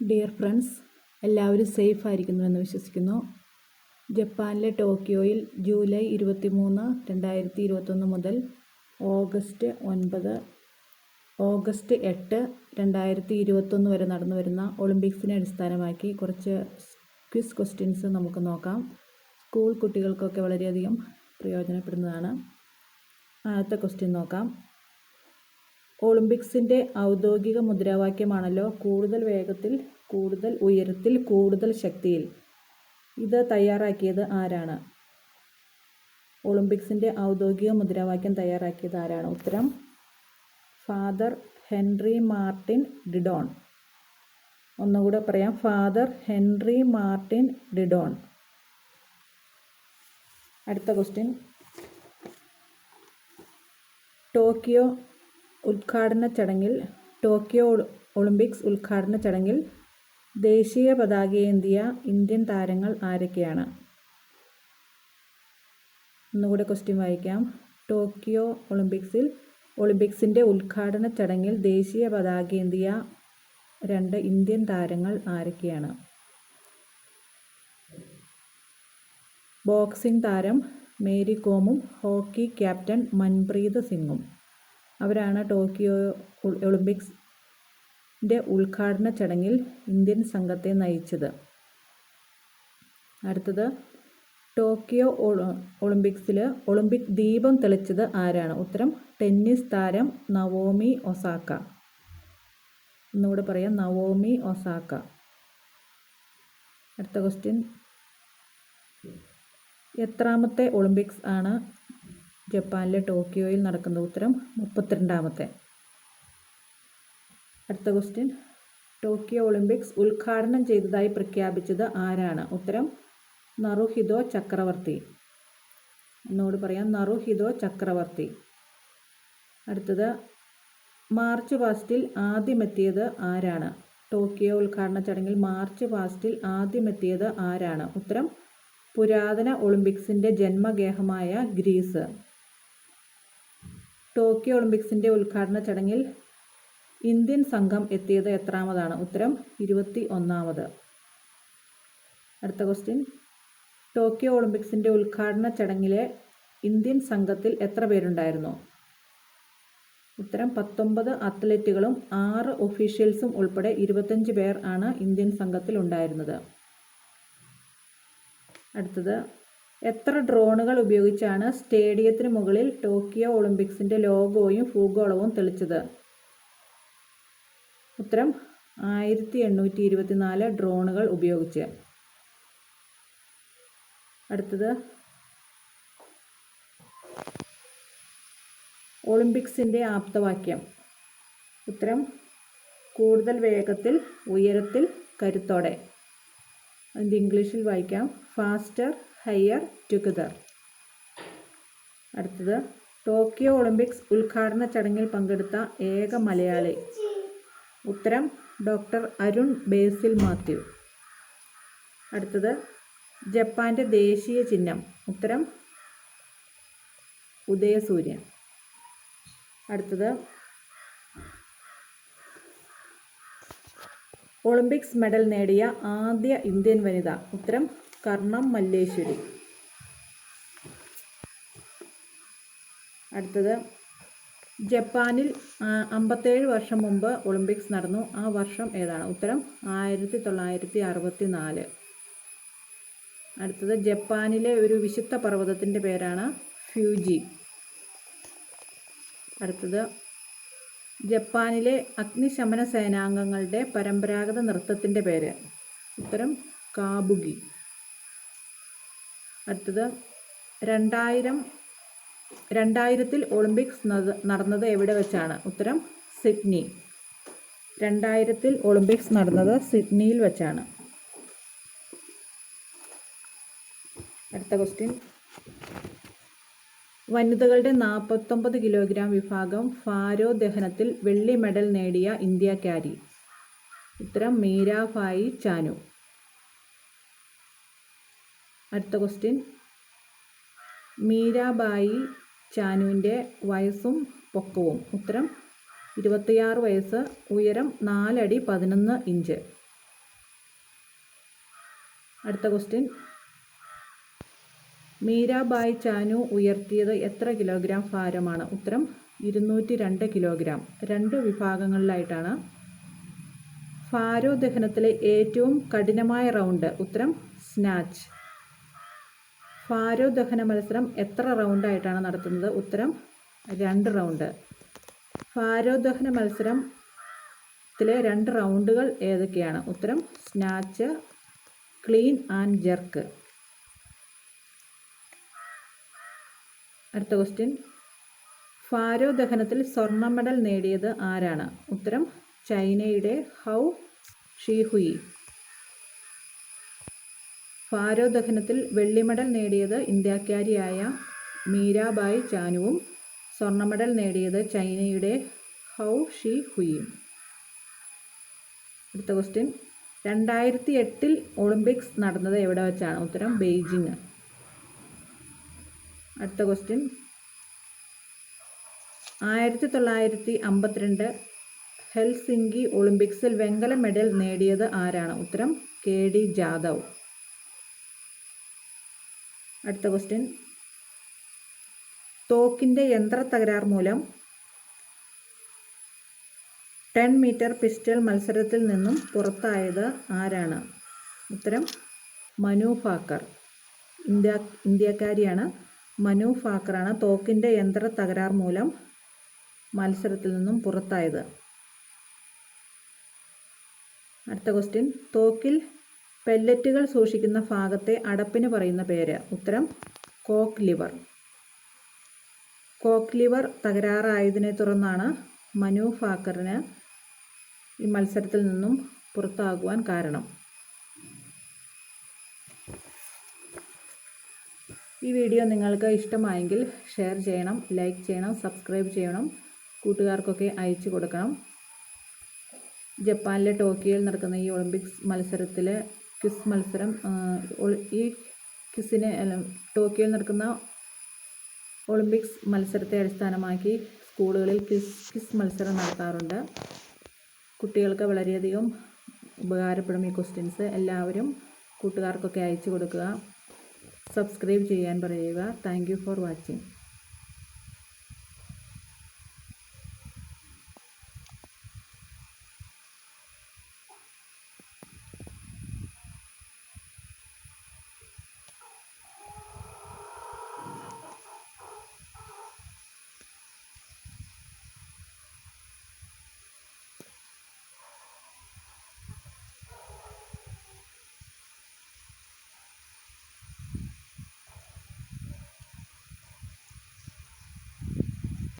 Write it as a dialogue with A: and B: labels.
A: Dear friends എല്ലാവരും safe ആയിരിക്കുന്നുവെന്ന് വിശ്വസിക്കുന്നു. ജപ്പാനിലെ ടോക്കിയോയിൽ ജൂലൈ ഇരുപത്തി മൂന്ന് രണ്ടായിരത്തി ഇരുപത്തൊന്ന് മുതൽ ഓഗസ്റ്റ് ഒൻപത് ഓഗസ്റ്റ് എട്ട് രണ്ടായിരത്തി ഇരുപത്തൊന്ന് വരെ നടന്നു വരുന്ന ഒളിമ്പിക്സിനെ അടിസ്ഥാനമാക്കി കുറച്ച് ക്വിസ് ക്വസ്റ്റ്യൻസ് നമുക്ക് നോക്കാം. സ്കൂൾ കുട്ടികൾക്കൊക്കെ വളരെയധികം പ്രയോജനപ്പെടുന്നതാണ്. ആദ്യത്തെ ക്വസ്റ്റ്യൻ നോക്കാം. ഒളിമ്പിക്സിന്റെ ഔദ്യോഗിക മുദ്രാവാക്യമാണല്ലോ കൂടുതൽ വേഗത്തിൽ കൂടുതൽ ഉയരത്തിൽ കൂടുതൽ ശക്തിയിൽ. ഇത് തയ്യാറാക്കിയത് ആരാണ്? ഒളിമ്പിക്സിന്റെ ഔദ്യോഗിക മുദ്രാവാക്യം തയ്യാറാക്കിയത് ആരാണ്? ഉത്തരം ഫാദർ ഹെൻറി മാർട്ടിൻ ഡിഡോൺ. ഒന്നുകൂടെ പറയാം ഫാദർ ഹെൻറി മാർട്ടിൻ ഡിഡോൺ. അടുത്ത ക്വസ്റ്റ്യൻ. ടോക്കിയോ ഉദ്ഘാടന ചടങ്ങിൽ ടോക്കിയോ ഒളിമ്പിക്സ് ഉദ്ഘാടന ചടങ്ങിൽ ദേശീയ പതാകയേന്തിയ ഇന്ത്യൻ താരങ്ങൾ ആരൊക്കെയാണ്? ഒന്നുകൂടെ ക്വസ്റ്റ്യൻ വായിക്കാം. ടോക്കിയോ ഒളിമ്പിക്സിൽ ഒളിമ്പിക്സിന്റെ ഉദ്ഘാടന ചടങ്ങിൽ ദേശീയ പതാകയേന്തിയ രണ്ട് ഇന്ത്യൻ താരങ്ങൾ ആരൊക്കെയാണ്? ബോക്സിംഗ് താരം മേരി കോമും ഹോക്കി ക്യാപ്റ്റൻ മൻപ്രീത് സിംഗും. അവരാണ് ടോക്കിയോ ഒളിമ്പിക്സിന്റെ ഉദ്ഘാടന ചടങ്ങിൽ ഇന്ത്യൻ സംഘത്തെ നയിച്ചത്. അടുത്തത് ടോക്കിയോ ഒളിമ്പിക്സിൽ ഒളിമ്പിക് ദീപം തെളിച്ചത് ആരാണ്? ഉത്തരം ടെന്നീസ് താരം നവോമി ഒസാക്ക. ഒന്നുകൂടെ പറയാം നവോമി ഒസാക്ക. അടുത്ത ക്വസ്റ്റ്യൻ എത്രാമത്തെ ഒളിമ്പിക്സ് ആണ് ജപ്പാനിലെ ടോക്കിയോയിൽ നടക്കുന്ന ഉത്തരം മുപ്പത്തിരണ്ടാമത്തെ. അടുത്ത ക്വസ്റ്റ്യൻ ടോക്കിയോ ഒളിമ്പിക്സ് ഉദ്ഘാടനം ചെയ്തതായി പ്രഖ്യാപിച്ചത് ആരാണ്? ഉത്തരം നറുഹിതോ ചക്രവർത്തി. എന്നോട് പറയാം നറുഹിതോ ചക്രവർത്തി. അടുത്തത് മാർച്ച് പാസ്റ്റിൽ ആദ്യമെത്തിയത് ആരാണ്? ടോക്കിയോ ഉദ്ഘാടന ചടങ്ങിൽ മാർച്ച് പാസ്റ്റിൽ ആദ്യമെത്തിയത് ആരാണ്? ഉത്തരം പുരാതന ഒളിമ്പിക്സിന്റെ ജന്മഗേഹമായ ഗ്രീസ്. ടോക്കിയോ ഒളിമ്പിക്സിന്റെ ഉദ്ഘാടന ചടങ്ങിൽ ഇന്ത്യൻ സംഘം എത്തിയത് എത്രാമതാണ്? ഉത്തരം ഇരുപത്തി ഒന്നാമത്. അടുത്ത ക്വസ്റ്റ്യൻ ടോക്കിയോ ഒളിമ്പിക്സിന്റെ ഉദ്ഘാടന ചടങ്ങിലെ ഇന്ത്യൻ സംഘത്തിൽ എത്ര പേരുണ്ടായിരുന്നു? ഉത്തരം പത്തൊമ്പത് അത്ലറ്റുകളും ആറ് ഒഫീഷ്യൽസും ഉൾപ്പെടെ ഇരുപത്തഞ്ച് പേർ ആണ് ഇന്ത്യൻ സംഘത്തിൽ ഉണ്ടായിരുന്നത്. അടുത്തത് എത്ര ഡ്രോണുകൾ ഉപയോഗിച്ചാണ് സ്റ്റേഡിയത്തിന് മുകളിൽ ടോക്കിയോ ഒളിമ്പിക്സിന്റെ ലോഗോയും ഭൂഗോളവും തെളിച്ചത്? ഉത്തരം ആയിരത്തി എണ്ണൂറ്റി ഇരുപത്തിനാല് ഡ്രോണുകൾ ഉപയോഗിച്ച്. അടുത്തത് ഒളിമ്പിക്സിന്റെ ആപ്തവാക്യം. ഉത്തരം കൂടുതൽ വേഗത്തിൽ ഉയരത്തിൽ കരുത്തോടെ. അതിന്റെ ഇംഗ്ലീഷിൽ വായിക്കാം. ഫാസ്റ്റർ ഹയർ ടുഗദർ അടുത്തത് ടോക്കിയോ ഒളിമ്പിക്സ് ഉദ്ഘാടന ചടങ്ങിൽ പങ്കെടുത്ത ഏക മലയാളി. ഉത്തരം ഡോക്ടർ അരുൺ ബേസിൽ മാത്യു. അടുത്തത് ജപ്പാന്റെ ദേശീയ ചിഹ്നം. ഉത്തരം ഉദയസൂര്യൻ. അടുത്തത് ഒളിമ്പിക്സ് മെഡൽ നേടിയ ആദ്യ ഇന്ത്യൻ വനിത. ഉത്തരം കർണം മല്ലേശ്വരി. അടുത്തത് ജപ്പാനിൽ അമ്പത്തേഴ് വർഷം മുമ്പ് ഒളിമ്പിക്സ് നടന്നു. ആ വർഷം ഏതാണ്? ഉത്തരം ആയിരത്തി തൊള്ളായിരത്തി അറുപത്തി നാല് അടുത്തത് ജപ്പാനിലെ ഒരു വിശുദ്ധ പർവതത്തിന്റെ പേരാണ് ഫ്യൂജി. അടുത്തത് ജപ്പാനിലെ അഗ്നിശമന സേനാംഗങ്ങളുടെ പരമ്പരാഗത നൃത്തത്തിന്റെ പേര്. ഉത്തരം കാബുകി അടുത്തത് രണ്ടായിരം രണ്ടായിരത്തിൽ ഒളിമ്പിക്സ് നടന്നത് എവിടെ വെച്ചാണ്? ഉത്തരം സിഡ്നി. രണ്ടായിരത്തിൽ ഒളിമ്പിക്സ് നടന്നത് സിഡ്നിയിൽ വെച്ചാണ്. അടുത്ത ക്വസ്റ്റ്യൻ വനിതകളുടെ നാൽപ്പത്തൊമ്പത് കിലോഗ്രാം വിഭാഗം ഫാരോ ദഹനത്തിൽ വെള്ളി മെഡൽ നേടിയ ഇന്ത്യക്കാരി ഉത്തരം മീരാഭായി ചാനു. അടുത്ത ക്വസ്റ്റ്യൻ മീരാബായി ചാനുവിന്റെ വയസ്സും പൊക്കവും. ഉത്തരം ഇരുപത്തിയാറ് വയസ്സ് ഉയരം നാലടി പതിനൊന്ന് ഇഞ്ച്. അടുത്ത ക്വസ്റ്റ്യൻ മീരാബായ് ചാനു ഉയർത്തിയത് എത്ര കിലോഗ്രാം ഭാരമാണ്? ഉത്തരം ഇരുന്നൂറ്റി രണ്ട് കിലോഗ്രാം. രണ്ട് വിഭാഗങ്ങളിലായിട്ടാണ്. ഭാരോദഹനത്തിലെ ഏറ്റവും കഠിനമായ റൗണ്ട്. ഉത്തരം സ്നാച്ച്. ഭാരോദഹന മത്സരം എത്ര റൗണ്ടായിട്ടാണ് നടത്തുന്നത്? ഉത്തരം രണ്ട് റൗണ്ട്. ഭാരോദഹന മത്സരത്തിലെ രണ്ട് റൗണ്ടുകൾ ഏതൊക്കെയാണ്? ഉത്തരം സ്നാച്ച് ക്ലീൻ ആൻഡ് ജെർക്ക്. അടുത്ത ക്വസ്റ്റ്യൻ ഫാരോ ദഹനത്തിൽ സ്വർണ മെഡൽ നേടിയത് ആരാണ്? ഉത്തരം ചൈനയുടെ ഹൗ ഷീഹുയി. ഫാരോ ദഹനത്തിൽ വെള്ളി മെഡൽ നേടിയത് ഇന്ത്യക്കാരിയായ മീരാബായ് ചാനുവും സ്വർണ മെഡൽ നേടിയത് ചൈനയുടെ ഹൗ ഷി ഹുയിയും അടുത്ത ക്വസ്റ്റ്യൻ രണ്ടായിരത്തി എട്ടിൽ ഒളിമ്പിക്സ് നടന്നത് എവിടെ വെച്ചാണ്? ഉത്തരം ബെയ്ജിങ്. അടുത്ത ക്വസ്റ്റ്യൻ ആയിരത്തി തൊള്ളായിരത്തി അമ്പത്തിരണ്ട് ഹെൽസിങ്കി ഒളിമ്പിക്സിൽ വെങ്കല മെഡൽ നേടിയത് ആരാണ്? ഉത്തരം കെ ഡി ജാദവ്. അടുത്ത ക്വസ്റ്റ്യൻ തോക്കിന്റെ യന്ത്ര തകരാർ മൂലം ടെൻ മീറ്റർ പിസ്റ്റൽ മത്സരത്തിൽ നിന്നും പുറത്തായത് ആരാണ്? ഉത്തരം മനു ഫാക്കർ ഇന്ത്യ ഇന്ത്യക്കാരിയാണ്. മനു ഫാക്കറാണ് തോക്കിന്റെ യന്ത്ര തകരാർ മൂലം മത്സരത്തിൽ നിന്നും പുറത്തായത്. അടുത്ത ക്വസ്റ്റ്യൻ തോക്കിൽ പെല്ലറ്റുകൾ സൂക്ഷിക്കുന്ന ഭാഗത്തെ അടപ്പിന് പറയുന്ന പേര്. ഉത്തരം കോക്ക് ലിവർ കോക്ക് ലിവർ തകരാറായതിനെ തുടർന്നാണ് മനു ഫാക്കറിന് ഈ മത്സരത്തിൽ നിന്നും പുറത്താകുവാൻ കാരണം. ഈ വീഡിയോ നിങ്ങൾക്ക് ഇഷ്ടമായെങ്കിൽ ഷെയർ ചെയ്യണം ലൈക്ക് ചെയ്യണം സബ്സ്ക്രൈബ് ചെയ്യണം കൂട്ടുകാർക്കൊക്കെ അയച്ചു കൊടുക്കണം. ജപ്പാനിലെ ടോക്കിയോയിൽ നടക്കുന്ന ഈ ഒളിമ്പിക്സ് മത്സരത്തിലെ ക്വിസ് മത്സരം ഈ ക്വിസിനെ ടോക്കിയോയിൽ നടക്കുന്ന ഒളിമ്പിക്സ് മത്സരത്തെ അടിസ്ഥാനമാക്കി സ്കൂളുകളിൽ ക്വിസ് ക്വിസ് മത്സരം നടത്താറുണ്ട്. കുട്ടികൾക്ക് വളരെയധികം ഉപകാരപ്പെടും ഈ ക്വസ്റ്റ്യൻസ്. എല്ലാവരും കൂട്ടുകാർക്കൊക്കെ അയച്ചു കൊടുക്കുക. സബ്സ്ക്രൈബ് ചെയ്യാൻ പറയുക. Thank for watching.